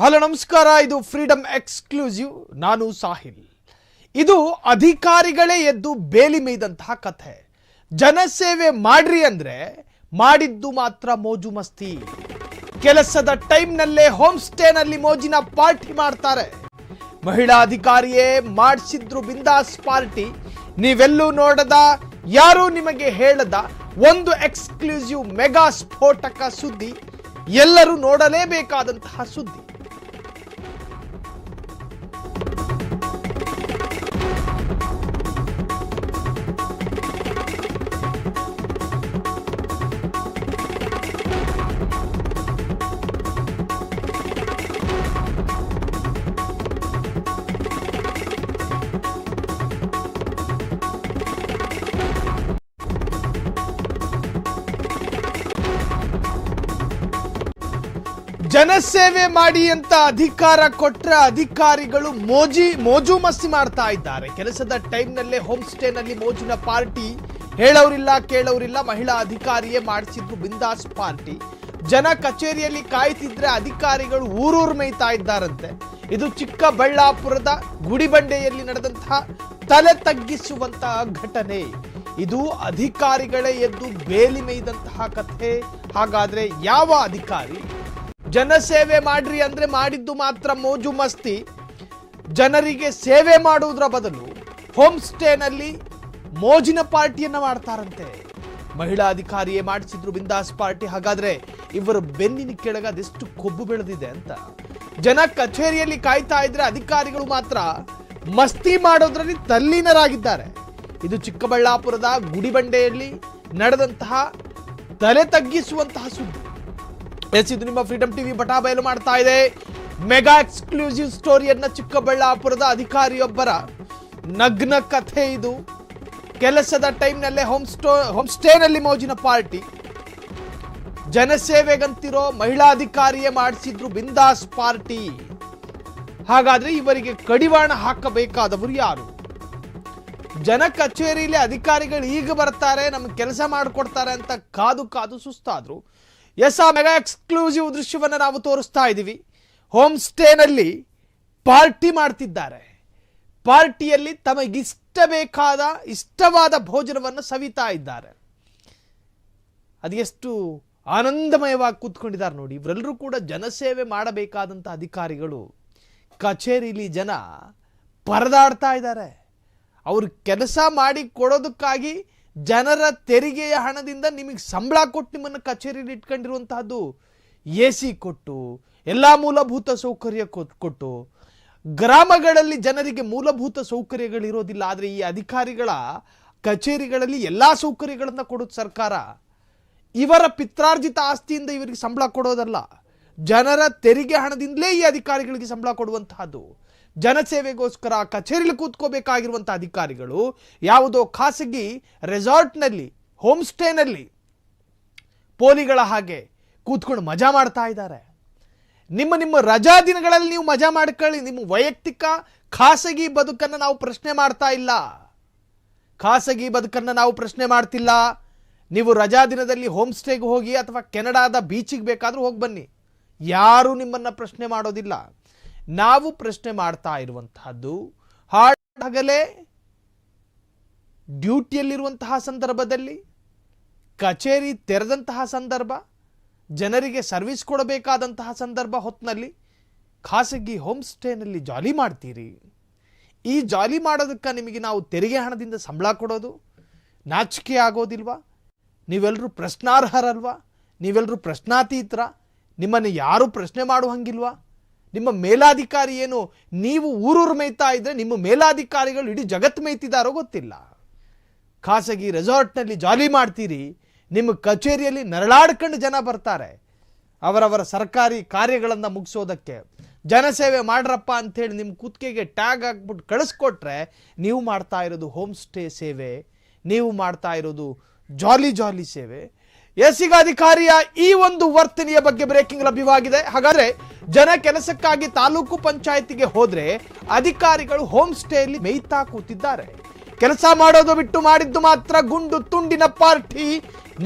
Hello, ನಮಸ್ಕಾರ. ಇದು freedom exclusive ನಾನು ಸಾಹಿಲ್. ಇದು ಅಧಿಕಾರಿಗಳೇ ಎದ್ದು ಬೇಲಿ ಮೇಯ್ದಂತಹ ಕಥೆ. ಜನಸೇವೆ ಮಾಡ್ರಿ ಅಂದ್ರೆ ಮಾಡಿದ್ದು ಮಾತ್ರ ಮೋಜು ಮಸ್ತಿ. ಕೆಲಸದ ಟೈಮ್ನಲ್ಲೇ ಹೋಮ್ ಸ್ಟೇನಲ್ಲಿ ಮೋಜಿನ ಪಾರ್ಟಿ ಮಾಡ್ತಾರೆ. ಮಹಿಳಾ ಅಧಿಕಾರಿಯೇ ಮಾಡಿಸಿದ್ರು ಬಿಂದಾಸ್ ಪಾರ್ಟಿ. ನೀವೆಲ್ಲೂ ನೋಡದ, ಯಾರೂ ನಿಮಗೆ ಹೇಳದ ಒಂದು ಎಕ್ಸ್ಕ್ಲೂಸಿವ್ ಮೆಗಾ ಸ್ಫೋಟಕ ಸುದ್ದಿ ಎಲ್ಲರೂ ನೋಡಲೇಬೇಕಾದಂತಹ ಸುದ್ದಿ. ಜನಸೇವೆ ಮಾಡಿ ಅಂತ ಅಧಿಕಾರ ಕೊಟ್ರ ಅಧಿಕಾರಿಗಳು ಮೋಜಿ, ಮೋಜು ಮಸ್ತಿ ಮಾಡ್ತಾ ಇದ್ದಾರೆ. ಕೆಲಸದ ಟೈಮ್ನಲ್ಲೇ ಹೋಮ್ ಸ್ಟೇನಲ್ಲಿ ಮೋಜಿನ ಪಾರ್ಟಿ ಹೇಳೋರಿಲ್ಲ, ಕೇಳೋರಿಲ್ಲ. ಮಹಿಳಾ ಅಧಿಕಾರಿಯೇ ಮಾಡಿಸಿದ್ರು ಬಿಂದಾಸ್ ಪಾರ್ಟಿ. ಜನ ಕಚೇರಿಯಲ್ಲಿ ಕಾಯ್ತಿದ್ರೆ ಅಧಿಕಾರಿಗಳು ಊರೂರು ಮೇಯ್ತಾ ಇದ್ದಾರಂತೆ. ಇದು ಚಿಕ್ಕಬಳ್ಳಾಪುರದ ಗುಡಿಬಂಡೆಯಲ್ಲಿ ನಡೆದಂತಹ ತಲೆ ತಗ್ಗಿಸುವಂತಹ ಘಟನೆ. ಇದು ಅಧಿಕಾರಿಗಳೇ ಎದ್ದು ಬೇಲಿ ಮೇಯ್ದಂತಹ ಕಥೆ. ಹಾಗಾದ್ರೆ ಯಾವ ಅಧಿಕಾರಿ? ಜನಸೇವೆ ಮಾಡ್ರಿ ಅಂದ್ರೆ ಮಾಡಿದ್ದು ಮಾತ್ರ ಮೋಜು ಮಸ್ತಿ. ಜನರಿಗೆ ಸೇವೆ ಮಾಡುವುದರ ಬದಲು ಹೋಮ್ ಸ್ಟೇನಲ್ಲಿ ಮೋಜಿನ ಪಾರ್ಟಿಯನ್ನ ಮಾಡ್ತಾರಂತೆ. ಮಹಿಳಾ ಅಧಿಕಾರಿಯೇ ಮಾಡಿಸಿದ್ರು ಬಿಂದಾಸ್ ಪಾರ್ಟಿ. ಹಾಗಾದ್ರೆ ಇವರು ಬೆನ್ನಿನ ಕೆಳಗ ಅದೆಷ್ಟು ಕೊಬ್ಬು ಬೆಳೆದಿದೆ ಅಂತ. ಜನ ಕಚೇರಿಯಲ್ಲಿ ಕಾಯ್ತಾ ಇದ್ರೆ ಅಧಿಕಾರಿಗಳು ಮಾತ್ರ ಮಸ್ತಿ ಮಾಡೋದ್ರಲ್ಲಿ ತಲ್ಲೀನರಾಗಿದ್ದಾರೆ. ಇದು ಚಿಕ್ಕಬಳ್ಳಾಪುರದ ಗುಡಿಬಂಡೆಯಲ್ಲಿ ನಡೆದಂತಹ ತಲೆ ತಗ್ಗಿಸುವಂತಹ ಸುದ್ದಿ. ಎಸ್ ಇದು ನಿಮ್ಮ ಫ್ರೀಡಮ್ ಟಿವಿ ಬಟಾ ಬಯಲು ಮಾಡ್ತಾ ಇದೆ. ಮೆಗಾ ಎಕ್ಸ್ಕ್ಲೂಸಿವ್ ಸ್ಟೋರಿಯನ್ನ ಚಿಕ್ಕಬಳ್ಳಾಪುರದ ಅಧಿಕಾರಿಯೊಬ್ಬರ ನಗ್ನ ಕಥೆ ಇದು. ಕೆಲಸದ ಟೈಮ್ನಲ್ಲೇ ಹೋಮ್ ಸ್ಟೋ ಹೋಮ್ ಸ್ಟೇನಲ್ಲಿ ಮೋಜಿನ ಪಾರ್ಟಿ. ಜನಸೇವೆಗಂತಿರೋ ಮಹಿಳಾ ಅಧಿಕಾರಿಯೇ ಮಾಡಿಸಿದ್ರು ಬಿಂದಾಸ್ ಪಾರ್ಟಿ. ಹಾಗಾದ್ರೆ ಇವರಿಗೆ ಕಡಿವಾಣ ಹಾಕಬೇಕಾದವರು ಯಾರು? ಜನ ಕಚೇರಿಯಲ್ಲಿ ಅಧಿಕಾರಿಗಳು ಈಗ ಬರ್ತಾರೆ, ನಮ್ಗೆ ಕೆಲಸ ಮಾಡಿಕೊಡ್ತಾರೆ ಅಂತ ಕಾದು ಕಾದು ಸುಸ್ತಾದ್ರು. ಎಸ್ ಆ ಮೆಗಾ ಎಕ್ಸ್ಕ್ಲೂಸಿವ್ ದೃಶ್ಯವನ್ನು ನಾವು ತೋರಿಸ್ತಾ ಇದ್ದೀವಿ. ಹೋಮ್ ಸ್ಟೇನಲ್ಲಿ ಪಾರ್ಟಿ ಮಾಡ್ತಿದ್ದಾರೆ. ಪಾರ್ಟಿಯಲ್ಲಿ ತಮಗಿಷ್ಟ ಬೇಕಾದ ಇಷ್ಟವಾದ ಭೋಜನವನ್ನು ಸವಿತಾ ಇದ್ದಾರೆ. ಅದು ಎಷ್ಟು ಆನಂದಮಯವಾಗಿ ಕೂತ್ಕೊಂಡಿದ್ದಾರೆ ನೋಡಿ. ಇವರೆಲ್ಲರೂ ಕೂಡ ಜನಸೇವೆ ಮಾಡಬೇಕಾದಂಥ ಅಧಿಕಾರಿಗಳು, ಕಚೇರಿಲಿ ಜನ ಪರದಾಡ್ತಾ ಇದ್ದಾರೆ. ಅವರು ಕೆಲಸ ಮಾಡಿ ಕೊಡೋದಕ್ಕಾಗಿ ಜನರ ತೆರಿಗೆಯ ಹಣದಿಂದ ನಿಮಗೆ ಸಂಬಳ ಕೊಟ್ಟು ನಿಮ್ಮನ್ನು ಕಚೇರಿಯಲ್ಲಿ ಇಟ್ಕೊಂಡಿರುವಂತಹದ್ದು ಎ ಸಿ ಕೊಟ್ಟು, ಎಲ್ಲ ಮೂಲಭೂತ ಸೌಕರ್ಯ ಕೊಟ್- ಕೊಟ್ಟು, ಗ್ರಾಮಗಳಲ್ಲಿ ಜನರಿಗೆ ಮೂಲಭೂತ ಸೌಕರ್ಯಗಳಿರೋದಿಲ್ಲ ಆದರೆ ಈ ಅಧಿಕಾರಿಗಳ ಕಚೇರಿಗಳಲ್ಲಿ ಎಲ್ಲ ಸೌಕರ್ಯಗಳನ್ನು ಕೊಡೋದು ಸರ್ಕಾರ. ಇವರ ಪಿತ್ರಾರ್ಜಿತ ಆಸ್ತಿಯಿಂದ ಇವರಿಗೆ ಸಂಬಳ ಕೊಡೋದಲ್ಲ, ಜನರ ತೆರಿಗೆ ಹಣದಿಂದಲೇ ಈ ಅಧಿಕಾರಿಗಳಿಗೆ ಸಂಬಳ ಕೊಡುವಂತಹದ್ದು. ಜನಸೇವೆಗೋಸ್ಕರ ಕಚೇರಿಲಿ ಕೂತ್ಕೋಬೇಕಾಗಿರುವಂಥ ಅಧಿಕಾರಿಗಳು ಯಾವುದೋ ಖಾಸಗಿ ರೆಸಾರ್ಟ್ನಲ್ಲಿ ಹೋಮ್ ಸ್ಟೇನಲ್ಲಿ ಪೋಲಿಗಳ ಹಾಗೆ ಕೂತ್ಕೊಂಡು ಮಜಾ ಮಾಡ್ತಾ ಇದ್ದಾರೆ. ನಿಮ್ಮ ನಿಮ್ಮ ರಜಾ ದಿನಗಳಲ್ಲಿ ನೀವು ಮಜಾ ಮಾಡ್ಕೊಳ್ಳಿ. ನಿಮ್ಮ ವೈಯಕ್ತಿಕ ಖಾಸಗಿ ಬದುಕನ್ನು ನಾವು ಪ್ರಶ್ನೆ ಮಾಡ್ತಾ ಇಲ್ಲ. ಖಾಸಗಿ ಬದುಕನ್ನು ನಾವು ಪ್ರಶ್ನೆ ಮಾಡ್ತಿಲ್ಲ. ನೀವು ರಜಾ ದಿನದಲ್ಲಿ ಹೋಮ್ ಸ್ಟೇಗೆ ಹೋಗಿ ಅಥವಾ ಕೆನಡಾದ ಬೀಚಿಗೆ ಬೇಕಾದರೂ ಹೋಗಿ ಬನ್ನಿ. ಯಾರೂ ನಿಮ್ಮನ್ನು ಪ್ರಶ್ನೆ ಮಾಡೋದಿಲ್ಲ. ನಾವು ಪ್ರಶ್ನೆ ಮಾಡ್ತಾ ಇರುವಂತಹದ್ದು ಹಗಲೇ ಡ್ಯೂಟಿಯಲ್ಲಿರುವಂತಹ ಸಂದರ್ಭದಲ್ಲಿ, ಕಚೇರಿ ತೆರೆದಂತಹ ಸಂದರ್ಭ, ಜನರಿಗೆ ಸರ್ವಿಸ್ ಕೊಡಬೇಕಾದಂತಹ ಸಂದರ್ಭ ಹೊತ್ತಿನಲ್ಲಿ ಖಾಸಗಿ ಹೋಮ್ ಸ್ಟೇನಲ್ಲಿ ಜಾಲಿ ಮಾಡ್ತೀರಿ. ಈ ಜಾಲಿ ಮಾಡೋದಕ್ಕೆ ನಿಮಗೆ ನಾವು ತೆರಿಗೆ ಹಣದಿಂದ ಸಂಬಳ ಕೊಡೋದು ನಾಚಿಕೆ ಆಗೋದಿಲ್ವಾ? ನೀವೆಲ್ಲರೂ ಪ್ರಶ್ನಾರ್ಹರಲ್ವಾ? ನೀವೆಲ್ಲರೂ ಪ್ರಶ್ನಾತೀತರ? ನಿಮ್ಮನ್ನು ಯಾರೂ ಪ್ರಶ್ನೆ ಮಾಡುವಂಗಿಲ್ವಾ? ನಿಮ್ಮ ಮೇಲಾಧಿಕಾರಿ ಏನು? ನೀವು ಊರೂರು ಮೇಯ್ತಾ ಇದ್ರೆ ನಿಮ್ಮ ಮೇಲಾಧಿಕಾರಿಗಳು ಇಡೀ ಜಗತ್ತು ಮೇಯ್ತಿದ್ದಾರೋ ಗೊತ್ತಿಲ್ಲ. ಖಾಸಗಿ ರೆಸಾರ್ಟ್ನಲ್ಲಿ ಜಾಲಿ ಮಾಡ್ತೀರಿ, ನಿಮ್ಮ ಕಚೇರಿಯಲ್ಲಿ ನರಳಾಡ್ಕೊಂಡು ಜನ ಬರ್ತಾರೆ. ಅವರವರ ಸರ್ಕಾರಿ ಕಾರ್ಯಗಳನ್ನು ಮುಗಿಸೋದಕ್ಕೆ. ಜನಸೇವೆ ಮಾಡ್ರಪ್ಪ ಅಂಥೇಳಿ ನಿಮ್ಮ ಕುತ್ತಿಗೆಗೆ ಟ್ಯಾಗ್ ಹಾಕ್ಬಿಟ್ಟು ಕಳಿಸ್ಕೊಟ್ರೆ ನೀವು ಮಾಡ್ತಾ ಇರೋದು ಹೋಮ್ ಸ್ಟೇ ಸೇವೆ, ನೀವು ಮಾಡ್ತಾ ಇರೋದು ಜಾಲಿ ಜಾಲಿ ಸೇವೆ. ಎಸ್ ಈಗ ಅಧಿಕಾರಿಯ ಈ ಒಂದು ವರ್ತನೆಯ ಬಗ್ಗೆ ಬ್ರೇಕಿಂಗ್ ಲಭ್ಯವಾಗಿದೆ. ಹಾಗಾದ್ರೆ ಜನ ಕೆಲಸಕ್ಕಾಗಿ ತಾಲೂಕು ಪಂಚಾಯತಿಗೆ ಹೋದ್ರೆ ಅಧಿಕಾರಿಗಳು ಹೋಮ್ ಸ್ಟೇಯಲ್ಲಿ ಮೇಯ್ತಾ ಕೂತಿದ್ದಾರೆ. ಕೆಲಸ ಮಾಡೋದು ಬಿಟ್ಟು ಮಾಡಿದ್ದು ಮಾತ್ರ ಗುಂಡು ತುಂಡಿನ ಪಾರ್ಟಿ.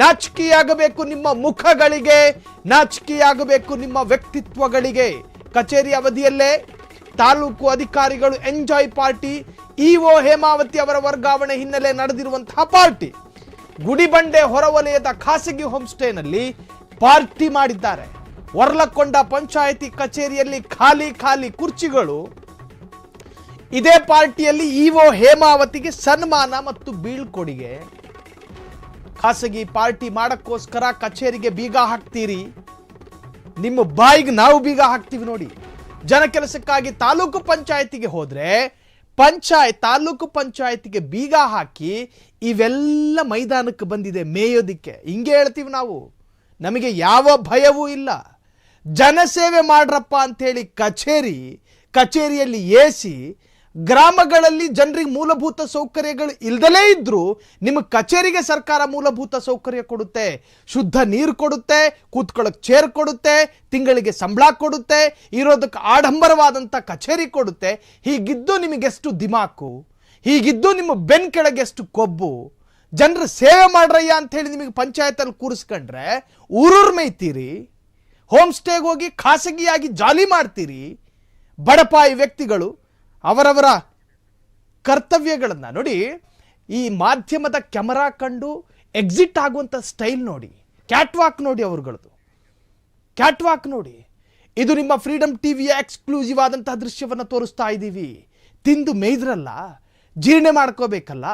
ನಾಚಿಕೆಯಾಗಬೇಕು ನಿಮ್ಮ ಮುಖಗಳಿಗೆ, ನಾಚಿಕೆಯಾಗಬೇಕು ನಿಮ್ಮ ವ್ಯಕ್ತಿತ್ವಗಳಿಗೆ. ಕಚೇರಿ ಅವಧಿಯಲ್ಲೇ ತಾಲೂಕು ಅಧಿಕಾರಿಗಳು ಎಂಜಾಯ್ ಪಾರ್ಟಿ ಇಒ ಹೇಮಾವತಿ ಅವರ ವರ್ಗಾವಣೆ ಹಿನ್ನೆಲೆ ನಡೆದಿರುವಂತಹ ಪಾರ್ಟಿ ಗುಡಿಬಂಡೆ ಹೊರವಲಯದ ಖಾಸಗಿ ಹೋಮ್ಸ್ಟೇನಲ್ಲಿ ಪಾರ್ಟಿ ಮಾಡಿದ್ದಾರೆ. ಹೊರಲಕ್ಕೊಂಡ ಪಂಚಾಯಿತಿ ಕಚೇರಿಯಲ್ಲಿ ಖಾಲಿ ಖಾಲಿ ಕುರ್ಚಿಗಳು. ಇದೇ ಪಾರ್ಟಿಯಲ್ಲಿ ಇಒ ಹೇಮಾವತಿಗೆ ಸನ್ಮಾನ ಮತ್ತು ಬೀಳ್ಕೊಡುಗೆ. ಖಾಸಗಿ ಪಾರ್ಟಿ ಮಾಡಕ್ಕೋಸ್ಕರ ಕಚೇರಿಗೆ ಬೀಗ ಹಾಕ್ತೀರಿ. ನಿಮ್ಮ ಬಾಯಿಗೆ ನಾವು ಬೀಗ ಹಾಕ್ತೀವಿ ನೋಡಿ. ಜನ ಕೆಲಸಕ್ಕಾಗಿ ತಾಲೂಕು ಪಂಚಾಯತಿಗೆ ಹೋದ್ರೆ ಪಂಚಾಯತ್ ತಾಲೂಕು ಪಂಚಾಯತಿಗೆ ಬೀಗ ಹಾಕಿ ಇವೆಲ್ಲ ಮೈದಾನಕ್ಕೆ ಬಂದಿದೆ ಮೇಯೋದಿಕ್ಕೆ. ಹಿಂಗೆ ಹೇಳ್ತೀವಿ ನಾವು. ನಮಗೆ ಯಾವ ಭಯವೂ ಇಲ್ಲ. ಜನಸೇವೆ ಮಾಡ್ರಪ್ಪ ಅಂಥೇಳಿ ಕಚೇರಿ, ಕಚೇರಿಯಲ್ಲಿ ಏಸಿ ಗ್ರಾಮಗಳಲ್ಲಿ ಜನರಿಗೆ ಮೂಲಭೂತ ಸೌಕರ್ಯಗಳು ಇಲ್ದಲೇ ಇದ್ದರೂ ನಿಮ್ಮ ಕಚೇರಿಗೆ ಸರ್ಕಾರ ಮೂಲಭೂತ ಸೌಕರ್ಯ ಕೊಡುತ್ತೆ. ಶುದ್ಧ ನೀರು ಕೊಡುತ್ತೆ ಕೂತ್ಕೊಳ್ಳೋಕೆ ಚೇರ್ ಕೊಡುತ್ತೆ, ತಿಂಗಳಿಗೆ ಸಂಬಳ ಕೊಡುತ್ತೆ, ಇರೋದಕ್ಕೆ ಆಡಂಬರವಾದಂಥ ಕಚೇರಿ ಕೊಡುತ್ತೆ. ಹೀಗಿದ್ದು ನಿಮಗೆಷ್ಟು ದಿಮಾಕು. ಹೀಗಿದ್ದು ನಿಮ್ಮ ಬೆನ್ ಕೆಳಗೆಷ್ಟು ಕೊಬ್ಬು. ಜನರು ಸೇವೆ ಮಾಡ್ರಯ್ಯ ಅಂಥೇಳಿ ನಿಮಗೆ ಪಂಚಾಯತಲ್ಲಿ ಕೂರಿಸ್ಕೊಂಡ್ರೆ ಊರೂರ್ ಮೇಯ್ತೀರಿ ಹೋಮ್ ಸ್ಟೇಗೆ ಹೋಗಿ ಖಾಸಗಿಯಾಗಿ ಜಾಲಿ ಮಾಡ್ತೀರಿ. ಬಡಪಾಯಿ ವ್ಯಕ್ತಿಗಳು, ಅವರವರ ಕರ್ತವ್ಯಗಳನ್ನು ನೋಡಿ, ಈ ಮಾಧ್ಯಮದ ಕ್ಯಾಮರಾ ಕಂಡು ಎಕ್ಸಿಟ್ ಆಗುವಂಥ ಸ್ಟೈಲ್ ನೋಡಿ, ಕ್ಯಾಟ್ವಾಕ್ ನೋಡಿ ಅವ್ರುಗಳದ್ದು ಕ್ಯಾಟ್ವಾಕ್ ನೋಡಿ, ಇದು ನಿಮ್ಮ ಫ್ರೀಡಮ್ ಟಿವಿಯ ಎಕ್ಸ್ಕ್ಲೂಸಿವ್ ಆದಂತಹ ದೃಶ್ಯವನ್ನು ತೋರಿಸ್ತಾ ಇದ್ದೀವಿ ತಿಂದು ಮೇಯ್ದ್ರಲ್ಲ. ಜೀರ್ಣೆ ಮಾಡ್ಕೋಬೇಕಲ್ಲ?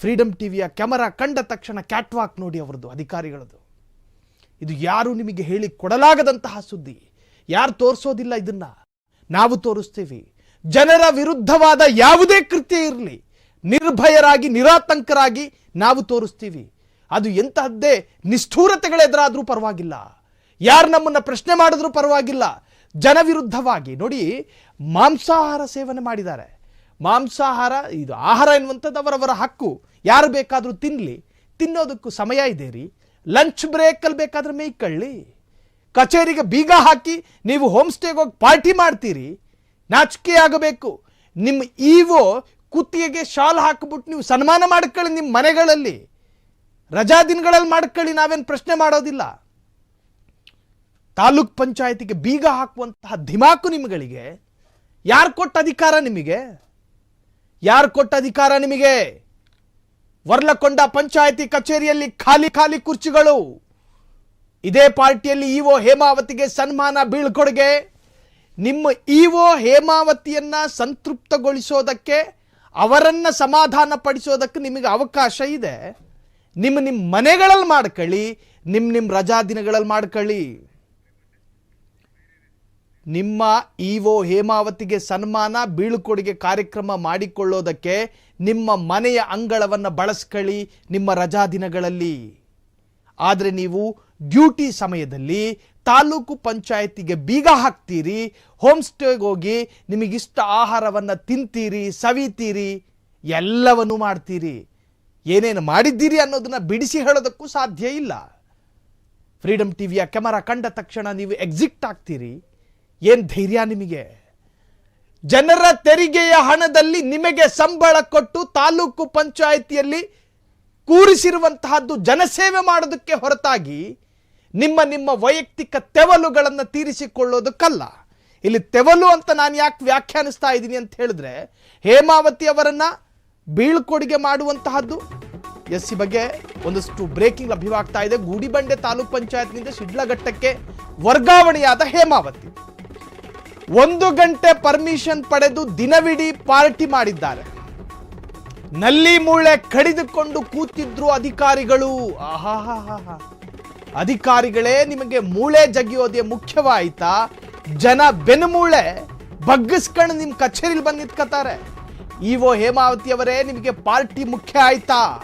ಫ್ರೀಡಮ್ ಟಿವಿಯ ಕ್ಯಾಮರಾ ಕಂಡ ತಕ್ಷಣ ಕ್ಯಾಟ್ವಾಕ್ ನೋಡಿ ಅವ್ರದ್ದು ಅಧಿಕಾರಿಗಳದು. ಇದು ಯಾರು ನಿಮಗೆ ಹೇಳಿ ಕೊಡಲಾಗದಂತಹ ಸುದ್ದಿ? ಯಾರು ತೋರಿಸೋದಿಲ್ಲ ಇದನ್ನ? ನಾವು ತೋರಿಸ್ತೀವಿ. ಜನರ ವಿರುದ್ಧವಾದ ಯಾವುದೇ ಕೃತ್ಯ ಇರಲಿ. ನಿರ್ಭಯರಾಗಿ, ನಿರಾತಂಕರಾಗಿ ನಾವು ತೋರಿಸ್ತೀವಿ. ಅದು ಎಂತಹದ್ದೇ ನಿಷ್ಠೂರತೆಗಳೆದುರಾದ್ರೂ ಪರವಾಗಿಲ್ಲ. ಯಾರು ನಮ್ಮನ್ನ ಪ್ರಶ್ನೆ ಮಾಡಿದ್ರೂ ಪರವಾಗಿಲ್ಲ. ಜನವಿರುದ್ಧವಾಗಿ ನೋಡಿ, ಮಾಂಸಾಹಾರ ಸೇವನೆ ಮಾಡಿದ್ದಾರೆ. ಮಾಂಸಾಹಾರ, ಇದು ಆಹಾರ ಎನ್ನುವಂಥದ್ದು ಅವರವರ ಹಕ್ಕು. ಯಾರು ಬೇಕಾದರೂ ತಿನ್ನಲಿ ತಿನ್ನೋದಕ್ಕೂ ಸಮಯ ಇದೆ ರೀ. ಲಂಚ್ ಬ್ರೇಕಲ್ಲಿ ಬೇಕಾದ್ರೆ ಮೇಯ್ಕೊಳ್ಳಿ. ಕಚೇರಿಗೆ ಬೀಗ ಹಾಕಿ ನೀವು ಹೋಮ್ ಸ್ಟೇಗೆ ಹೋಗಿ ಪಾರ್ಟಿ ಮಾಡ್ತೀರಿ. ನಾಚಿಕೆ ಆಗಬೇಕು. ನಿಮ್ಮ ಈವೋ ಕುತ್ತಿಗೆಗೆ ಶಾಲ್ ಹಾಕಿಬಿಟ್ಟು ನೀವು ಸನ್ಮಾನ ಮಾಡ್ಕೊಳ್ಳಿ ನಿಮ್ಮ ಮನೆಗಳಲ್ಲಿ. ರಜಾ ದಿನಗಳಲ್ಲಿ ಮಾಡ್ಕೊಳ್ಳಿ, ನಾವೇನು ಪ್ರಶ್ನೆ ಮಾಡೋದಿಲ್ಲ. ತಾಲೂಕ್ ಪಂಚಾಯತಿಗೆ ಬೀಗ ಹಾಕುವಂತಹ ಧಿಮಾಕು ನಿಮಗಳಿಗೆ. ಯಾರು ಕೊಟ್ಟ ಅಧಿಕಾರ ನಿಮಗೆ? ಯಾರು ಕೊಟ್ಟ ಅಧಿಕಾರ ನಿಮಗೆ? ವರ್ಲಕೊಂಡ ಪಂಚಾಯಿತಿ ಕಚೇರಿಯಲ್ಲಿ ಖಾಲಿ ಖಾಲಿ ಕುರ್ಚಿಗಳು. ಇದೇ ಪಾರ್ಟಿಯಲ್ಲಿ ಇಒ ಹೇಮಾವತಿಗೆ ಸನ್ಮಾನ ಬೀಳ್ಕೊಡುಗೆ. ನಿಮ್ಮ ಇಒ ಹೇಮಾವತಿಯನ್ನ ಸಂತೃಪ್ತಗೊಳಿಸೋದಕ್ಕೆ, ಅವರನ್ನ ಸಮಾಧಾನ ಪಡಿಸೋದಕ್ಕೆ ನಿಮಗೆ ಅವಕಾಶ ಇದೆ. ನಿಮ್ಮ ನಿಮ್ಮ ಮನೆಗಳಲ್ಲಿ ಮಾಡ್ಕೊಳ್ಳಿ ನಿಮ್ಮ ನಿಮ್ಮ ರಜಾ ದಿನಗಳಲ್ಲಿ ಮಾಡ್ಕೊಳ್ಳಿ. ನಿಮ್ಮ ಇಒ ಹೇಮಾವತಿಗೆ ಸನ್ಮಾನ, ಬೀಳ್ಕೊಡುಗೆ ಕಾರ್ಯಕ್ರಮ ಮಾಡಿಕೊಳ್ಳೋದಕ್ಕೆ ನಿಮ್ಮ ಮನೆಯ ಅಂಗಳವನ್ನು ಬಳಸ್ಕೊಳ್ಳಿ ನಿಮ್ಮ ರಜಾ ದಿನಗಳಲ್ಲಿ. ಆದರೆ ನೀವು ಡ್ಯೂಟಿ ಸಮಯದಲ್ಲಿ ತಾಲೂಕು ಪಂಚಾಯತಿಗೆ ಬೀಗ ಹಾಕ್ತೀರಿ ಹೋಮ್ ಸ್ಟೇಗೆ ಹೋಗಿ ನಿಮಗಿಷ್ಟ ಆಹಾರವನ್ನು ತಿಂತೀರಿ, ಸವಿತೀರಿ, ಎಲ್ಲವನ್ನೂ ಮಾಡ್ತೀರಿ. ಏನೇನು ಮಾಡಿದ್ದೀರಿ ಅನ್ನೋದನ್ನ ಬಿಡಿಸಿ ಹೇಳೋದಕ್ಕೂ ಸಾಧ್ಯ ಇಲ್ಲ. ಫ್ರೀಡಮ್ ಟಿವಿಯ ಕ್ಯಾಮರಾ ಕಂಡ ತಕ್ಷಣ ನೀವು ಎಕ್ಸಿಟ್ ಆಗ್ತೀರಿ. ಏನು ಧೈರ್ಯ ನಿಮಗೆ? ಜನರ ತೆರಿಗೆಯ ಹಣದಲ್ಲಿ ನಿಮಗೆ ಸಂಬಳ ಕೊಟ್ಟು ತಾಲೂಕು ಪಂಚಾಯಿತಿಯಲ್ಲಿ ಕೂರಿಸಿರುವಂತಹದ್ದು ಜನಸೇವೆ ಮಾಡೋದಕ್ಕೆ ಹೊರತಾಗಿ ನಿಮ್ಮ ನಿಮ್ಮ ವೈಯಕ್ತಿಕ ತೆವಲುಗಳನ್ನು ತೀರಿಸಿಕೊಳ್ಳೋದಕ್ಕಲ್ಲ. ಇಲ್ಲಿ ತೆವಲು ಅಂತ ನಾನು ಯಾಕೆ ವ್ಯಾಖ್ಯಾನಿಸ್ತಾ ಇದ್ದೀನಿ ಅಂತ ಹೇಳಿದ್ರೆ, ಹೇಮಾವತಿ ಅವರನ್ನು ಬೀಳ್ಕೊಡುಗೆ ಮಾಡುವಂತಹದ್ದು ಎಸ್ ಸಿ ಬಗ್ಗೆ ಒಂದಷ್ಟು ಬ್ರೇಕಿಂಗ್ ಲಭ್ಯವಾಗ್ತಾ ಇದೆ. ಗೂಡಿಬಂಡೆ ತಾಲೂಕ್ ಪಂಚಾಯತ್ನಿಂದ ಶಿಡ್ಲಘಟ್ಟಕ್ಕೆ ವರ್ಗಾವಣೆಯಾದ ಹೇಮಾವತಿ. ಒಂದು ಗಂಟೆ ಪರ್ಮಿಷನ್ ಪಡೆದು ದಿನವಿಡೀ ಪಾರ್ಟಿ ಮಾಡಿದ್ದಾರೆ. ನಲ್ಲಿ ಮೂಳೆ ಕಡಿದುಕೊಂಡು ಕೂತಿದ್ರು ಅಧಿಕಾರಿಗಳು. ಆಹಾಹಾಹಾ. ಅಧಿಕಾರಿಗಳೇ, ನಿಮಗೆ ಮೂಳೆ ಜಗಿಯೋದೇ ಮುಖ್ಯವಾಯ್ತಾ? ಜನ ಬೆನ್ಮೂಳೆ ಬಗ್ಗಿಸ್ಕೊಂಡು ನಿಮ್ಮ ಕಚೇರಿಲಿ ಬಂದು ನಿಂತ್ಕೋತಾರೆ ಇವೋ ಹೇಮಾವತಿ ಅವರೇ, ನಿಮಗೆ ಪಾರ್ಟಿ ಮುಖ್ಯ ಆಯ್ತಾ?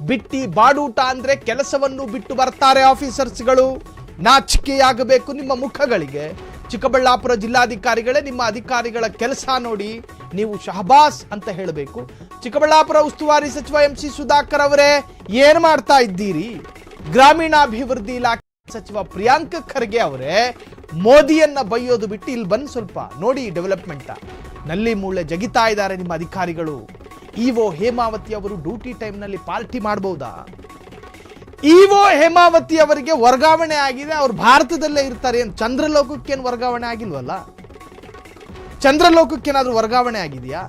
ಬಿಟ್ಟಿ ಬಾಡೂಟ ಅಂದ್ರೆ ಕೆಲಸವನ್ನು ಬಿಟ್ಟು ಬರ್ತಾರೆ ಆಫೀಸರ್ಸ್ಗಳು. ನಾಚಿಕೆಯಾಗಬೇಕು ನಿಮ್ಮ ಮುಖಗಳಿಗೆ. ಚಿಕ್ಕಬಳ್ಳಾಪುರ ಜಿಲ್ಲಾಧಿಕಾರಿಗಳೇ ನಿಮ್ಮ ಅಧಿಕಾರಿಗಳ ಕೆಲಸ ನೋಡಿ ನೀವು ಶಹಬಾಸ್ ಅಂತ ಹೇಳಬೇಕು. ಚಿಕ್ಕಬಳ್ಳಾಪುರ ಉಸ್ತುವಾರಿ ಸಚಿವ ಎಂ ಸಿ ಸುಧಾಕರ್ ಅವರೇ, ಏನ್ ಮಾಡ್ತಾ ಇದ್ದೀರಿ? ಗ್ರಾಮೀಣಾಭಿವೃದ್ಧಿ ಇಲಾಖೆ ಸಚಿವ ಪ್ರಿಯಾಂಕ್ ಖರ್ಗೆ ಅವರೇ, ಮೋದಿಯನ್ನ ಬೈಯೋದು ಬಿಟ್ಟು ಇಲ್ಲಿ ಬಂದು ಸ್ವಲ್ಪ ನೋಡಿ ಡೆವಲಪ್ಮೆಂಟ್. ನಲ್ಲಿ ಮೂಳೆ ಜಗಿತಾ ಇದ್ದಾರೆ ನಿಮ್ಮ ಅಧಿಕಾರಿಗಳು. ಇಒ ಹೇಮಾವತಿ ಅವರು ಡ್ಯೂಟಿ ಟೈಮ್ನಲ್ಲಿ ಪಾರ್ಟಿ ಮಾಡಬಹುದಾ ಇಒ ಹೇಮಾವತಿ ಅವರಿಗೆ ವರ್ಗಾವಣೆ ಆಗಿದೆ. ಅವ್ರು ಭಾರತದಲ್ಲೇ ಇರ್ತಾರೆ. ಏನು ಚಂದ್ರಲೋಕಕ್ಕೇನು ವರ್ಗಾವಣೆ ಆಗಿಲ್ವಲ್ಲ? ಚಂದ್ರಲೋಕಕ್ಕೇನಾದ್ರೂ ವರ್ಗಾವಣೆ ಆಗಿದೆಯಾ?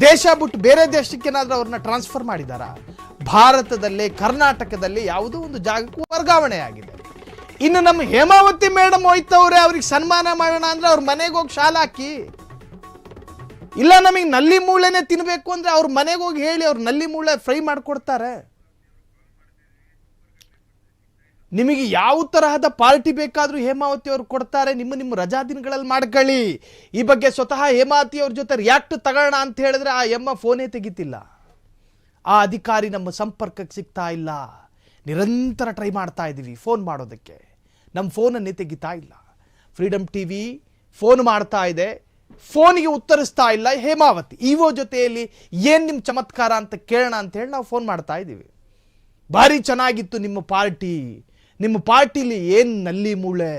ದೇಶ ಬಿಟ್ಟು ಬೇರೆ ದೇಶಕ್ಕೆ ಏನಾದರೂ ಅವ್ರನ್ನ ಟ್ರಾನ್ಸ್ಫರ್ ಮಾಡಿದಾರ? ಭಾರತದಲ್ಲೇ, ಕರ್ನಾಟಕದಲ್ಲಿ ಯಾವುದೋ ಒಂದು ಜಾಗಕ್ಕೂ ವರ್ಗಾವಣೆ ಆಗಿದೆ. ಇನ್ನು ನಮ್ಮ ಹೇಮಾವತಿ ಮೇಡಮ್ ಹೋಯ್ತವ್ರೆ ಅವ್ರಿಗೆ ಸನ್ಮಾನ ಮಾಡೋಣ ಅಂದ್ರೆ ಅವ್ರ ಮನೆಗೆ ಹೋಗಿ ಶಾಲೆ ಹಾಕಿ. ಇಲ್ಲ ನಮಗೆ ನಲ್ಲಿ ಮೂಳೆನೆ ತಿನ್ನಬೇಕು ಅಂದ್ರೆ ಅವ್ರ ಮನೆಗೆ ಹೋಗಿ ಹೇಳಿ ಅವ್ರು ನಲ್ಲಿ ಮೂಳೆ ಫ್ರೈ ಮಾಡಿಕೊಡ್ತಾರೆ. ನಿಮಗೆ ಯಾವ ತರಹದ ಪಾರ್ಟಿ ಬೇಕಾದರೂ ಹೇಮಾವತಿ ಅವರು ಕೊಡ್ತಾರೆ. ನಿಮ್ಮ ನಿಮ್ಮ ರಜಾ ದಿನಗಳಲ್ಲಿ ಮಾಡ್ಕೊಳ್ಳಿ. ಈ ಬಗ್ಗೆ ಸ್ವತಃ ಹೇಮಾವತಿ ಅವ್ರ ಜೊತೆ ರಿಯಾಕ್ಟ್ ತಗೋಣ ಅಂತ ಹೇಳಿದ್ರೆ ಆ ಎಮ್ಮ ಫೋನೇ ತೆಗಿತಿಲ್ಲ. ಆ ಅಧಿಕಾರಿ ನಮ್ಮ ಸಂಪರ್ಕಕ್ಕೆ ಸಿಗ್ತಾ ಇಲ್ಲ. ನಿರಂತರ ಟ್ರೈ ಮಾಡ್ತಾ ಇದ್ದೀವಿ ಫೋನ್ ಮಾಡೋದಕ್ಕೆ. ನಮ್ಮ ಫೋನನ್ನೇ ತೆಗಿತಾ ಇಲ್ಲ. ಫ್ರೀಡಮ್ ಟಿ ವಿ ಫೋನ್ ಮಾಡ್ತಾ ಇದೆ. ಫೋನಿಗೆ ಉತ್ತರಿಸ್ತಾ ಇಲ್ಲ ಹೇಮಾವತಿ. ಇವೋ ಜೊತೆಯಲ್ಲಿ ಏನು ನಿಮ್ಮ ಚಮತ್ಕಾರ ಅಂತ ಕೇಳೋಣ ಅಂತ ಹೇಳಿ ನಾವು ಫೋನ್ ಮಾಡ್ತಾ ಇದ್ದೀವಿ. ಭಾರಿ ಚೆನ್ನಾಗಿತ್ತು ನಿಮ್ಮ ಪಾರ್ಟಿ. ನಿಮ್ಮ ಪಾರ್ಟಿಲಿ ಏನು ನಲ್ಲಿ ಮೂಳೆ,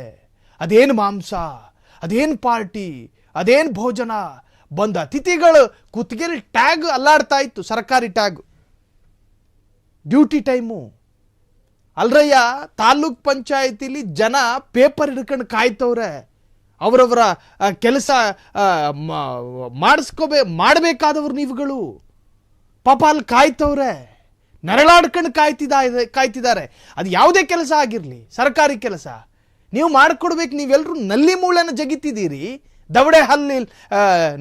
ಅದೇನು ಮಾಂಸ, ಅದೇನು ಪಾರ್ಟಿ, ಅದೇನು ಭೋಜನ? ಬಂದ ಅತಿಥಿಗಳು ಕುತ್ತಿಗೆಲಿ ಟ್ಯಾಗ್ ಅಲ್ಲಾಡ್ತಾ ಇತ್ತು, ಸರ್ಕಾರಿ ಟ್ಯಾಗ್. Duty time. ಅಲ್ರಯ್ಯ, ತಾಲೂಕ್ ಪಂಚಾಯತಿಲಿ ಜನ ಪೇಪರ್ ಹಿಡ್ಕೊಂಡು ಕಾಯ್ತವ್ರೆ. ಅವರವರ ಕೆಲಸ ಮಾಡಿಸ್ಕೋಬೇ, ಮಾಡಬೇಕಾದವ್ರು ನೀವುಗಳು. ಪಾಪ ಅಲ್ಲಿ ಕಾಯ್ತವ್ರೆ. ನರಳಾಡ್ಕೊಂಡು ಕಾಯ್ತಿದ್ದ ಕಾಯ್ತಿದ್ದಾರೆ. ಅದು ಯಾವುದೇ ಕೆಲಸ ಆಗಿರಲಿ, ಸರ್ಕಾರಿ ಕೆಲಸ. ನೀವು ಮಾಡಿಕೊಡ್ಬೇಕು ನೀವೆಲ್ಲರೂ ನಲ್ಲಿ ಮೂಳೆನ ಜಗಿತಿದ್ದೀರಿ. ದವಡೆ ಹಲ್ಲಿ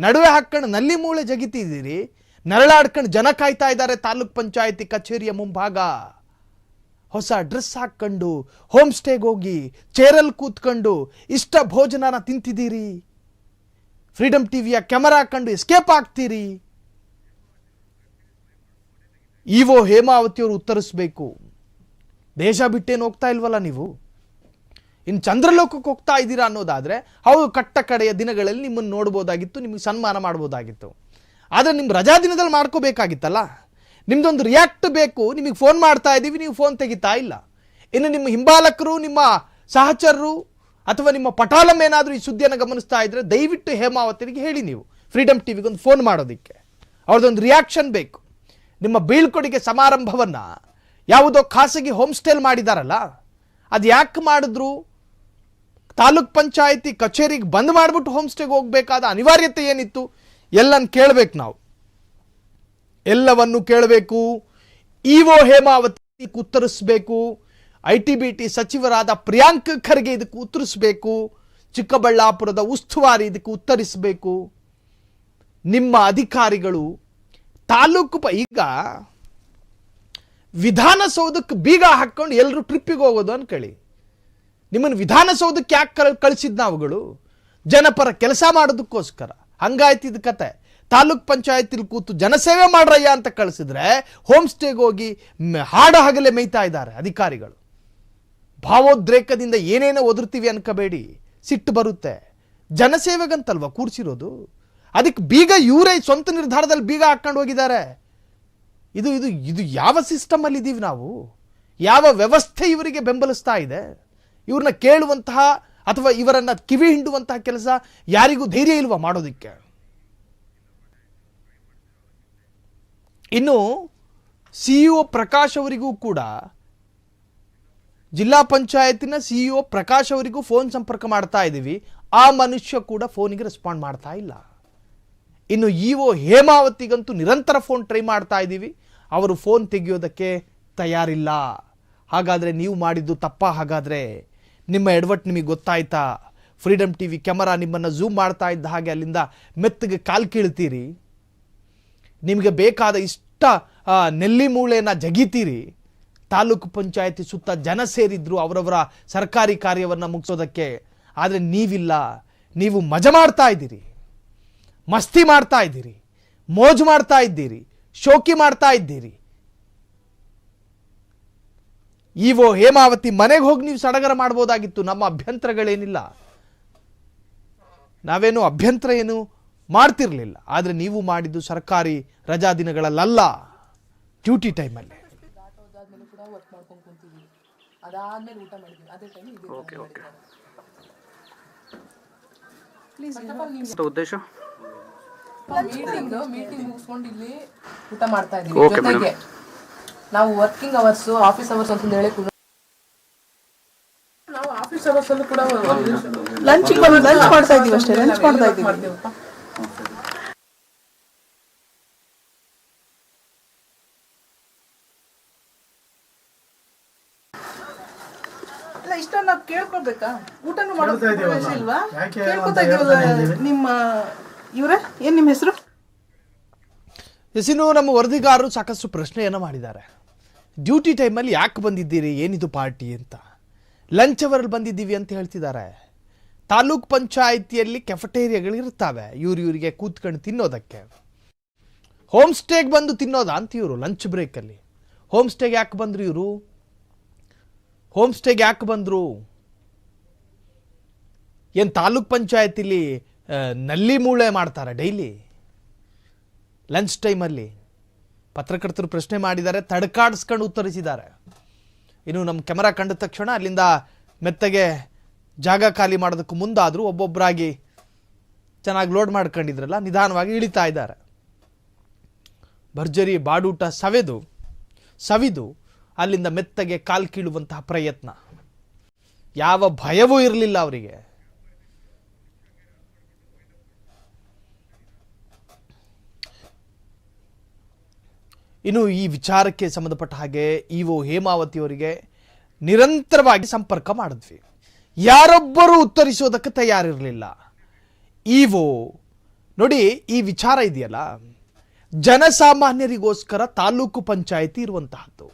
ನಡುವೆ ಹಾಕ್ಕೊಂಡು ನಲ್ಲಿ ಮೂಳೆ ಜಗಿತಿದ್ದೀರಿ. ನರಳಾಡ್ಕೊಂಡು ಜನ ಕಾಯ್ತಾ ಇದ್ದಾರೆ ತಾಲೂಕ್ ಪಂಚಾಯತಿ ಕಚೇರಿಯ ಮುಂಭಾಗ. ಹೊಸ ಡ್ರೆಸ್ ಹಾಕ್ಕೊಂಡು, ಹೋಮ್ ಸ್ಟೇಗೆ ಹೋಗಿ ಚೇರಲ್ಲಿ ಕೂತ್ಕೊಂಡು, ಇಷ್ಟ ಭೋಜನನ ತಿಂತಿದ್ದೀರಿ. ಫ್ರೀಡಮ್ ಟಿವಿಯ ಕ್ಯಾಮರಾ ಹಾಕೊಂಡು ಎಸ್ಕೇಪ್ ಆಗ್ತೀರಿ. ಇವೋ ಹೇಮಾವತಿಯವರು ಉತ್ತರಿಸಬೇಕು. ದೇಶ ಬಿಟ್ಟೇನು ಹೋಗ್ತಾ ಇಲ್ವಲ್ಲ ನೀವು? ಇನ್ನು ಚಂದ್ರಲೋಕಕ್ಕೆ ಹೋಗ್ತಾ ಇದ್ದೀರಾ ಅನ್ನೋದಾದರೆ, ಹೌದು, ಕಟ್ಟ ಕಡೆಯ ದಿನಗಳಲ್ಲಿ ನಿಮ್ಮನ್ನು ನೋಡ್ಬೋದಾಗಿತ್ತು, ನಿಮಗೆ ಸನ್ಮಾನ ಮಾಡ್ಬೋದಾಗಿತ್ತು. ಆದರೆ ನಿಮ್ಮ ರಜಾ ದಿನದಲ್ಲಿ ಮಾಡ್ಕೋಬೇಕಾಗಿತ್ತಲ್ಲ? ನಿಮ್ಮದೊಂದು ರಿಯಾಕ್ಟ್ ಬೇಕು, ನಿಮಗೆ ಫೋನ್ ಮಾಡ್ತಾ ಇದ್ದೀವಿ, ನೀವು ಫೋನ್ ತೆಗಿತಾ ಇಲ್ಲ. ಇನ್ನು ನಿಮ್ಮ ಹಿಂಬಾಲಕರು, ನಿಮ್ಮ ಸಹಚರರು, ಅಥವಾ ನಿಮ್ಮ ಪಟಾಲಂ ಏನಾದರೂ ಈ ಸುದ್ದಿಯನ್ನು ಗಮನಿಸ್ತಾ ಇದ್ದರೆ ದಯವಿಟ್ಟು ಹೇಮಾವತಿಗೆ ಹೇಳಿ ನೀವು. ಫ್ರೀಡಮ್ ಟಿವಿಗೆ ಒಂದು ಫೋನ್ ಮಾಡೋದಕ್ಕೆ. ಅವ್ರದ್ದೊಂದು ರಿಯಾಕ್ಷನ್ ಬೇಕು. ನಿಮ್ಮ ಬೀಳ್ಕೊಡುಗೆ ಸಮಾರಂಭವನ್ನು ಯಾವುದೋ ಖಾಸಗಿ ಹೋಮ್ ಸ್ಟೇಲ್ ಮಾಡಿದಾರಲ್ಲ, ಅದು ಯಾಕೆ ಮಾಡಿದ್ರು? ತಾಲೂಕ್ ಪಂಚಾಯಿತಿ ಕಚೇರಿಗೆ ಬಂದ್ ಮಾಡಿಬಿಟ್ಟು ಹೋಮ್ ಸ್ಟೇಗೆ ಹೋಗಬೇಕಾದ ಅನಿವಾರ್ಯತೆ ಏನಿತ್ತು? ಎಲ್ಲನ್ ಕೇಳಬೇಕು ನಾವು. ಎಲ್ಲವನ್ನು ಕೇಳಬೇಕು. ಇಒ ಹೇಮಾವತಿ ಉತ್ತರಿಸಬೇಕು. ಐ ಟಿ ಬಿ ಟಿ ಸಚಿವರಾದ ಪ್ರಿಯಾಂಕ್ ಖರ್ಗೆ ಇದಕ್ಕೆ ಉತ್ತರಿಸಬೇಕು. ಚಿಕ್ಕಬಳ್ಳಾಪುರದ ಉಸ್ತುವಾರಿ ಇದಕ್ಕೆ ಉತ್ತರಿಸಬೇಕು. ನಿಮ್ಮ ಅಧಿಕಾರಿಗಳು ತಾಲೂಕು ಪ ಈಗ ವಿಧಾನಸೌಧಕ್ಕೆ ಬೀಗ ಹಾಕ್ಕೊಂಡು ಎಲ್ಲರೂ ಟ್ರಿಪ್ಪಿಗೆ ಹೋಗೋದು ಅನ್ಕೊಳ್ಳಿ ನಿಮ್ಮನ್ನು ವಿಧಾನಸೌಧಕ್ಕೆ ಯಾಕೆ ಕಳ್ ಕಳಿಸಿದ್ ನಾವುಗಳು? ಜನಪರ ಕೆಲಸ ಮಾಡೋದಕ್ಕೋಸ್ಕರ. ಹಂಗಾಯ್ತಿದ್ ಕತೆ. ತಾಲೂಕ್ ಪಂಚಾಯತಿಲಿ ಕೂತು ಜನಸೇವೆ ಮಾಡ್ರಯ್ಯ ಅಂತ ಕಳಿಸಿದ್ರೆ ಹೋಮ್ ಸ್ಟೇಗೆ ಹೋಗಿ ಹಾಡು ಹಗಲೇ ಮೇಯ್ತಾ ಇದ್ದಾರೆ ಅಧಿಕಾರಿಗಳು. ಭಾವೋದ್ರೇಕದಿಂದ ಏನೇನೋ ಒದರ್ತೀವಿ ಅನ್ಕೋಬೇಡಿ. ಸಿಟ್ಟು ಬರುತ್ತೆ. ಜನಸೇವೆಗಂತಲ್ವ ಕೂಡ್ಸಿರೋದು ಅದಕ್ಕೆ ಬೀಗ ಇವರೇ ಸ್ವಂತ ನಿರ್ಧಾರದಲ್ಲಿ ಬೀಗ ಹಾಕೊಂಡು ಹೋಗಿದ್ದಾರೆ. ಇದು ಇದು ಇದು ಯಾವ ಸಿಸ್ಟಮಲ್ಲಿ ಇದ್ದೀವಿ ನಾವು? ಯಾವ ವ್ಯವಸ್ಥೆ ಇವರಿಗೆ ಬೆಂಬಲಿಸ್ತಾ ಇದೆ? ಇವ್ರನ್ನ ಕೇಳುವಂತಹ ಅಥವಾ ಇವರನ್ನ ಕಿವಿ ಹಿಂಡುವಂತಹ ಕೆಲಸ ಯಾರಿಗೂ ಧೈರ್ಯ ಇಲ್ವಾ ಮಾಡೋದಕ್ಕೆ? ಇನ್ನು ಸಿಇಒ ಪ್ರಕಾಶ್ ಅವರಿಗೂ ಕೂಡ ಜಿಲ್ಲಾ ಪಂಚಾಯತಿನ ಸಿಇಒ ಪ್ರಕಾಶ್ ಅವರಿಗೂ ಫೋನ್ ಸಂಪರ್ಕ ಮಾಡ್ತಾ ಇದ್ದೀವಿ ಆ ಮನುಷ್ಯ ಕೂಡ ಫೋನಿಗೆ ರೆಸ್ಪಾಂಡ್ ಮಾಡ್ತಾ ಇಲ್ಲ. ಇನ್ನು ಇ ಒ ಹೇಮಾವತಿಗಂತೂ ನಿರಂತರ ಫೋನ್ ಟ್ರೈ ಮಾಡ್ತಾ ಇದ್ದೀವಿ. ಅವರು ಫೋನ್ ತೆಗೆಯೋದಕ್ಕೆ ತಯಾರಿಲ್ಲ. ಹಾಗಾದರೆ ನೀವು ಮಾಡಿದ್ದು ತಪ್ಪ ಹಾಗಾದರೆ? ನಿಮ್ಮ ಎಡವಟ್ಟು ನಿಮಗೆ ಗೊತ್ತಾಯ್ತಾ? ಫ್ರೀಡಮ್ ಟಿ ವಿ ಕ್ಯಾಮರಾ ನಿಮ್ಮನ್ನು ಝೂಮ್ ಮಾಡ್ತಾ ಇದ್ದ ಹಾಗೆ ಅಲ್ಲಿಂದ ಮೆತ್ತಗೆ ಕಾಲು ಕೀಳ್ತೀರಿ? ನಿಮಗೆ ಬೇಕಾದ ಇಷ್ಟ ನೆಲ್ಲಿ ಮೂಳೆಯನ್ನು ಜಗಿತೀರಿ? ತಾಲೂಕು ಪಂಚಾಯತಿ ಸುತ್ತ ಜನ ಸೇರಿದ್ರು ಅವರವರ ಸರ್ಕಾರಿ ಕಾರ್ಯವನ್ನು ಮುಗಿಸೋದಕ್ಕೆ. ಆದರೆ ನೀವಿಲ್ಲ. ನೀವು ಮಜಾ ಮಾಡ್ತಾ ಇದ್ದೀರಿ. ಮಸ್ತಿ ಮಾಡ್ತಾ ಇದ್ದೀರಿ ಮೋಜು ಮಾಡ್ತಾ ಇದ್ದೀರಿ ಶೋಕಿ ಮಾಡ್ತಾ ಇದ್ದೀರಿ. ಇವೋ ಹೇಮಾವತಿ ಮನೆಗೆ ಹೋಗಿ ನೀವು ಸಡಗರ ಮಾಡ್ಬೋದಾಗಿತ್ತು ನಮ್ಮ ಅಭ್ಯಂತರಗಳೇನಿಲ್ಲ. ನಾವೇನು ಅಭ್ಯಂತರ ಏನು ಮಾಡ್ತಿರ್ಲಿಲ್ಲ. ಆದರೆ ನೀವು ಮಾಡಿದ್ದು ಸರ್ಕಾರಿ ರಜಾ ದಿನಗಳಲ್ಲ ಡ್ಯೂಟಿ ಟೈಮಲ್ಲಿ. ಅದಾದ್ಮೇಲೆ ಕೂಡ ವರ್ಕ್ ಮಾಡ್ಕೊಂಡು ಕುಂತಿದ್ವಿ ಅದಾದ್ಮೇಲೆ ಊಟ ಮಾಡಿದ್ವಿ ಅದೇ ಟೈಮ್ ಇದೆ ಓಕೆ ಓಕೆ ಪ್ಲೀಸ್ ಉದ್ದೇಶ ಮೀಟಿಂಗ್ ಮೀಟಿಂಗ್ ಮುಗಿಸ್ಕೊಂಡು ಇಲ್ಲಿ ಊಟ ಮಾಡ್ತಾ ಇದೀವಿ ಜೊತೆಗೆ ನಾವು ವರ್ಕಿಂಗ್ ಅವರ್ಸ್ ಆಫೀಸ್ ಅವರ್ಸ್ ಅಂತ ಹೇಳಿ ಕೂಡ ನಾವು ಆಫೀಸ್ ಅವರ್ಸ್ ಅಲ್ಲೂ ಕೂಡ ಲಂಚ್ ಲಂಚ್ ಮಾಡ್ತಾ ಇದೀವಿ ಅಷ್ಟೇ ಲಂಚ್ ಮಾಡ್ತಾ ಇದೀವಿ ಇಷ್ಟೊಂದು ನಾವು ಕೇಳ್ಕೊಳ್ಬೇಕಾ? ಊಟನೂ ಮಾಡೋದು ಇಲ್ವಾ? ಯಾಕೆ ಕೇಳ್ಕೊತಾ ಇದೀವಲ್ಲ ನಿಮ್ಮ ಇವ್ರೆ, ಏನ್ ನಿಮ್ಮ ಹೆಸರು? ಎಸ್ ನಮ್ಮ ವರದಿಗಾರರು ಸಾಕಷ್ಟು ಪ್ರಶ್ನೆಯನ್ನು ಮಾಡಿದ್ದಾರೆ. ಡ್ಯೂಟಿ ಟೈಮಲ್ಲಿ ಯಾಕೆ ಬಂದಿದ್ದೀರಿ? ಏನಿದು ಪಾರ್ಟಿ ಅಂತ. ಲಂಚ್ ಅವರಲ್ಲಿ ಬಂದಿದ್ದೀವಿ ಅಂತ ಹೇಳ್ತಿದ್ದಾರೆ. ತಾಲೂಕ್ ಪಂಚಾಯಿತಿಯಲ್ಲಿ ಕೆಫಟೇರಿಯಾಗಳಿರ್ತವೆ ಇವ್ರು ಇವರಿಗೆ ಕೂತ್ಕೊಂಡು ತಿನ್ನೋದಕ್ಕೆ. ಹೋಮ್ ಸ್ಟೇಗೆ ಬಂದು ತಿನ್ನೋದಾ ಅಂತ ಇವರು ಲಂಚ್ ಬ್ರೇಕಲ್ಲಿ ಹೋಮ್ ಸ್ಟೇಗೆ ಯಾಕೆ ಬಂದ್ರು ಇವರು? ಹೋಮ್ ಸ್ಟೇಗೆ ಯಾಕೆ ಬಂದರು? ಏನು ತಾಲೂಕ್ ಪಂಚಾಯತಿಲಿ ನಲ್ಲಿ ಮೂಳೆ ಮಾಡ್ತಾರೆ ಡೈಲಿ. ಲಂಚ್ ಟೈಮಲ್ಲಿ. ಪತ್ರಕರ್ತರು ಪ್ರಶ್ನೆ ಮಾಡಿದ್ದಾರೆ, ತಡ್ಕಾಡಿಸ್ಕೊಂಡು ಉತ್ತರಿಸಿದ್ದಾರೆ. ಇನ್ನು ನಮ್ಮ ಕ್ಯಾಮರಾ ಕಂಡ ತಕ್ಷಣ ಅಲ್ಲಿಂದ ಮೆತ್ತಗೆ ಜಾಗ ಖಾಲಿ ಮಾಡೋದಕ್ಕೂ ಮುಂದಾದರೂ ಒಬ್ಬೊಬ್ಬರಾಗಿ ಚೆನ್ನಾಗಿ ಲೋಡ್ ಮಾಡ್ಕೊಂಡಿದ್ರಲ್ಲ, ನಿಧಾನವಾಗಿ ಇಳಿತಾ ಇದ್ದಾರೆ. ಭರ್ಜರಿ ಬಾಡೂಟ ಸವೆದು, ಸವಿದು ಅಲ್ಲಿಂದ ಮೆತ್ತಗೆ ಕಾಲು ಕೀಳುವಂತಹ ಪ್ರಯತ್ನ. ಯಾವ ಭಯವೂ ಇರಲಿಲ್ಲ ಅವರಿಗೆ. ಇನ್ನು ಈ ವಿಚಾರಕ್ಕೆ ಸಂಬಂಧಪಟ್ಟ ಹಾಗೆ ಇವು ಹೇಮಾವತಿ ಅವರಿಗೆ ನಿರಂತರವಾಗಿ ಸಂಪರ್ಕ ಮಾಡಿದ್ವಿ. ಯಾರೊಬ್ಬರು ಉತ್ತರಿಸೋದಕ್ಕೆ ತಯಾರಿರಲಿಲ್ಲ. ಇವು ನೋಡಿ ಈ ವಿಚಾರ ಇದೆಯಲ್ಲ? ಜನಸಾಮಾನ್ಯರಿಗೋಸ್ಕರ ತಾಲೂಕು ಪಂಚಾಯಿತಿ ಇರುವಂತಹದ್ದು.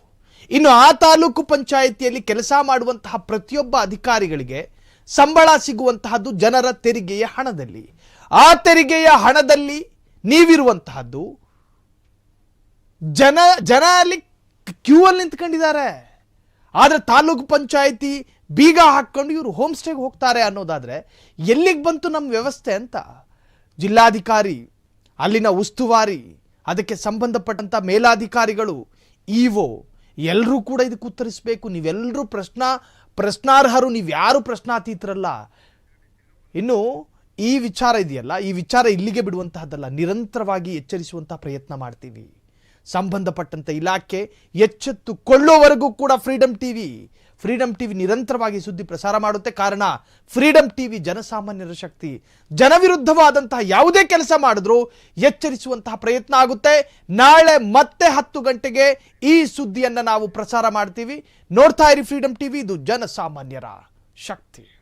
ಇನ್ನು ಆ ತಾಲೂಕು ಪಂಚಾಯಿತಿಯಲ್ಲಿ ಕೆಲಸ ಮಾಡುವಂತಹ ಪ್ರತಿಯೊಬ್ಬ ಅಧಿಕಾರಿಗಳಿಗೆ ಸಂಬಳ ಸಿಗುವಂತಹದ್ದು ಜನರ ತೆರಿಗೆಯ ಹಣದಲ್ಲಿ. ಆ ತೆರಿಗೆಯ ಹಣದಲ್ಲಿ ನೀವಿರುವಂತಹದ್ದು. ಜನ ಜನ ಅಲ್ಲಿ ಕ್ಯೂ ಅಲ್ಲಿ ನಿಂತ್ಕೊಂಡಿದ್ದಾರೆ. ಆದರೆ ತಾಲೂಕು ಪಂಚಾಯಿತಿ ಬೀಗ ಹಾಕ್ಕೊಂಡು ಇವರು ಹೋಮ್ ಸ್ಟೇಗೆ ಹೋಗ್ತಾರೆ ಅನ್ನೋದಾದರೆ ಎಲ್ಲಿಗೆ ಬಂತು ನಮ್ಮ ವ್ಯವಸ್ಥೆ ಅಂತ? ಜಿಲ್ಲಾಧಿಕಾರಿ, ಅಲ್ಲಿನ ಉಸ್ತುವಾರಿ, ಅದಕ್ಕೆ ಸಂಬಂಧಪಟ್ಟಂಥ ಮೇಲಾಧಿಕಾರಿಗಳು ಇಒ ಎಲ್ಲರೂ ಕೂಡ ಇದಕ್ಕೆ ಉತ್ತರಿಸಬೇಕು. ನೀವೆಲ್ಲರೂ ಪ್ರಶ್ನಾ, ಪ್ರಶ್ನಾರ್ಹರು ನೀವು ಯಾರು ಪ್ರಶ್ನಾತೀತರಲ್ಲ. ಇನ್ನು ಈ ವಿಚಾರ ಇದೆಯಲ್ಲ, ಈ ವಿಚಾರ ಇಲ್ಲಿಗೆ ಬಿಡುವಂತಹದ್ದಲ್ಲ. ನಿರಂತರವಾಗಿ ಎಚ್ಚರಿಸುವಂತಹ ಪ್ರಯತ್ನ ಮಾಡ್ತೀವಿ. ಸಂಬಂಧಪಟ್ಟಂತ ಇಲಾಖೆ ಎಚ್ಚೆತ್ತುಕೊಳ್ಳುವವರೆಗೂ ಕೂಡ ಫ್ರೀಡಂ ಟಿವಿ ಫ್ರೀಡಂ ಟಿವಿ ನಿರಂತರವಾಗಿ ಸುದ್ದಿ ಪ್ರಸಾರ ಮಾಡುತ್ತೆ. ಕಾರಣ ಫ್ರೀಡಂ ಟಿವಿ ಜನಸಾಮಾನ್ಯರ ಶಕ್ತಿ. ಜನವಿರುದ್ಧವಾದಂತಹ ಯಾವುದೇ ಕೆಲಸ ಮಾಡಿದ್ರೂ ಎಚ್ಚರಿಸುವಂತಹ ಪ್ರಯತ್ನ ಆಗುತ್ತೆ. ನಾಳೆ ಮತ್ತೆ ಹತ್ತು ಗಂಟೆಗೆ ಈ ಸುದ್ದಿಯನ್ನು ನಾವು ಪ್ರಸಾರ ಮಾಡ್ತೀವಿ. ನೋಡ್ತಾ ಇರಿ ಫ್ರೀಡಂ ಟಿವಿ ಇದು ಜನಸಾಮಾನ್ಯರ ಶಕ್ತಿ.